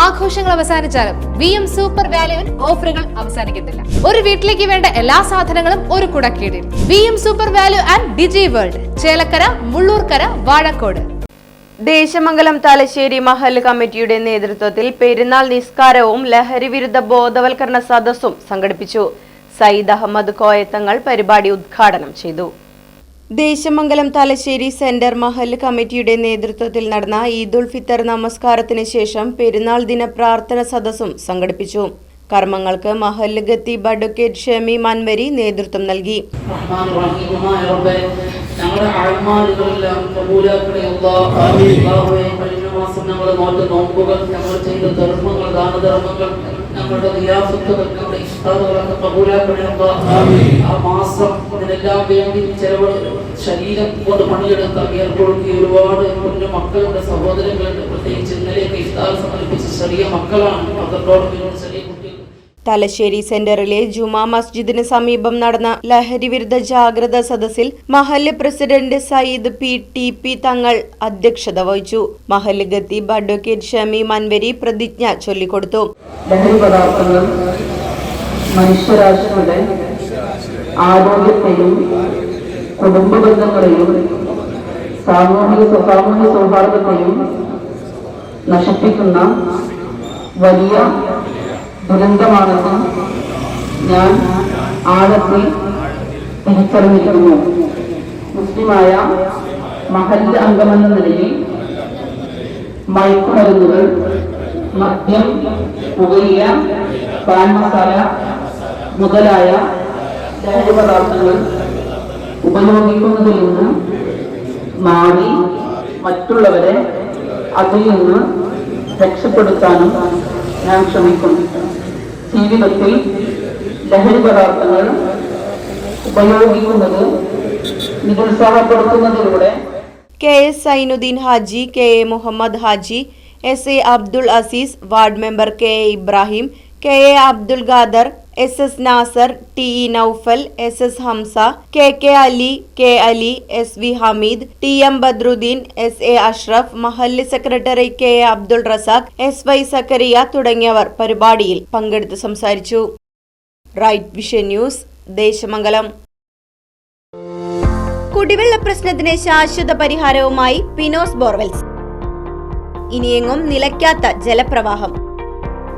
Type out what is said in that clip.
ആഘോഷങ്ങൾ അവസാനിച്ചാലും V M super വാല്യുവിൽ ഓഫറുകൾ അവസാനിക്കുന്നില്ല ഒരു വീട്ടിലേക്ക് വേണ്ട എല്ലാ സാധനങ്ങളും ഒരു കുടക്കീടിൽ. V M super value and Digi World Chelakkara Mullurkara Vazhakode. Desamangalam Thalassery Mahal കമ്മിറ്റിയുടെ നേതൃത്വത്തിൽ പെരുന്നാൾ നിസ്കാരവും ലഹരി വിരുദ്ധ ബോധവൽക്കരണ സദസ്സും സംഘടിപ്പിച്ചു. സയ്യിദ് അഹമ്മദ് കോയത്തങ്ങൾ പരിപാടി ഉദ്ഘാടനം ചെയ്തു. ദേശമംഗലം തലശ്ശേരി സെന്റർ മഹൽ കമ്മിറ്റിയുടെ നേതൃത്വത്തിൽ നടന്ന ഈദുൽ ഫിത്തർ നമസ്കാരത്തിന് ശേഷം പെരുന്നാൾ ദിന പ്രാർത്ഥന സദസ്സും സംഘടിപ്പിച്ചു. കർമ്മങ്ങൾക്ക് മഹൽ ഗത്തി അഡ്വക്കേറ്റ് ഷമി മൻവരി നേതൃത്വം നൽകി. ഞങ്ങളുടെ അഴമാലുകളെല്ലാം കബൂലാക്കണേ അല്ലാഹ്. അല്ലാഹുവേ കഴിഞ്ഞ മാസം ഞങ്ങൾ നോട്ട് നോമ്പുകൾ ഞങ്ങൾ ചെയ്ത ധർമ്മങ്ങൾ ദാനധർമ്മങ്ങൾ ഞങ്ങളുടെ നിയാസത്തുകൾ ഞങ്ങളുടെ ഇഷ്ടാദുകളൊക്കെ ആ മാസം ഇതിനെല്ലാം വേണ്ടി ചെലവ് ശരീരം കൊണ്ട് പണിയെടുത്ത ഏർപ്പെടുത്തിയ ഒരുപാട് കുഞ്ഞു മക്കളുടെ സഹോദരങ്ങളുണ്ട്. പ്രത്യേകിച്ച് ഇന്നലെയൊക്കെ ഇഷ്ടാദ് സമർപ്പിച്ച ചെറിയ മക്കളാണ്. പേരോട് ചെറിയ കുട്ടികൾ തലശ്ശേരി സെന്ററിലെ ജുമാ മസ്ജിദിന് സമീപം നടന്ന ലഹരി വിരുദ്ധ ജാഗ്രത സദസ്സിൽ മഹല്ല് president Sayyid P T P Thangal അധ്യക്ഷത വഹിച്ചു. മഹല്ല് ഖത്തീബ് അഡ്വക്കേറ്റ് ഷമി മൻവരി പ്രതിജ്ഞ ചൊല്ലിക്കൊടുത്തു. സാമൂഹിക സൗഹാർദ്ദത്തെയും നശിപ്പിക്കുന്ന വലിയ ദുരന്തമാണെന്ന് ഞാൻ ആഴത്തിൽ തിരിച്ചറിഞ്ഞിരുന്നു. മുസ്ലിമായ മഹല്ല് അംഗമെന്ന നിലയിൽ മയക്കുമരുന്നുകൾ മദ്യം പുകയില പാൻ മസാല മുതലായ ലഹരി പദാർത്ഥങ്ങൾ ഉപയോഗിക്കുന്നതിൽ നിന്ന് മാറി മറ്റുള്ളവരെ അതിൽ നിന്ന് രക്ഷപ്പെടുത്താനും ഞാൻ ശ്രമിക്കുന്നു. ജീവിതത്തിൽ ലഹരി പദാർത്ഥങ്ങൾ ഉപയോഗിക്കുന്നത് നിരുത്സാഹപ്പെടുത്തുന്നതിലൂടെ K S Zainuddin Haji K A Muhammad Haji S A Abdul Aziz ward member K A Ibrahim K A Abdul Khader S S Nasar T E Naufal S S Hamza K K Ali K Ali S V Hameed T M Badruddin S A Ashraf മഹല്ല് secretary K A Abdul Razak S Y Zakariya തുടങ്ങിയവർ പരിപാടിയിൽ പങ്കെടുത്ത് സംസാരിച്ചു. Right Vision News Desamangalam. കുടിവെള്ള പ്രശ്നത്തിന് ശാശ്വത പരിഹാരവുമായി പിനോസ് borewells. ഇനിയെങ്ങും നിലയ്ക്കാത്ത ജലപ്രവാഹം.